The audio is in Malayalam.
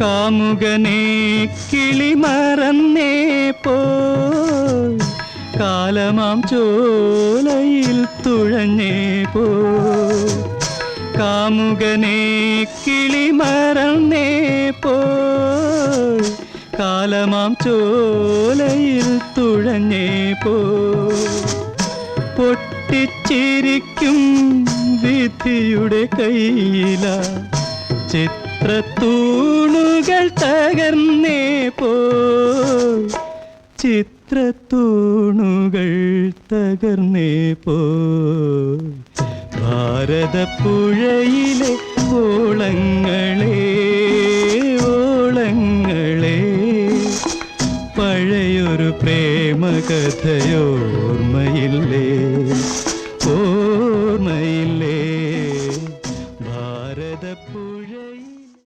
കാമുകനെ കിളി മറന്നേ പോ കാലമാം ചോലയിൽ തുഴഞ്ഞേ പോ കാമുകനെ കിളി മറന്നേ പോ കാലമാം ചോലയിൽ തുഴഞ്ഞേ പോ പൊട്ടിച്ചിരിക്കും വിധിയുടെ കയ്യില കണ്ണുകൾ തകർന്നേ പോ. ചിത്രത്തൂണുകൾ തകർന്നേ പോ. ഭാരതപ്പുഴയിലെ ഓളങ്ങളെ ഓളങ്ങളെ പഴയൊരു പ്രേമകഥയോർമ്മയില്ലേ ഓർമ്മയില്ലേ? ഭാരതപ്പുഴയിൽ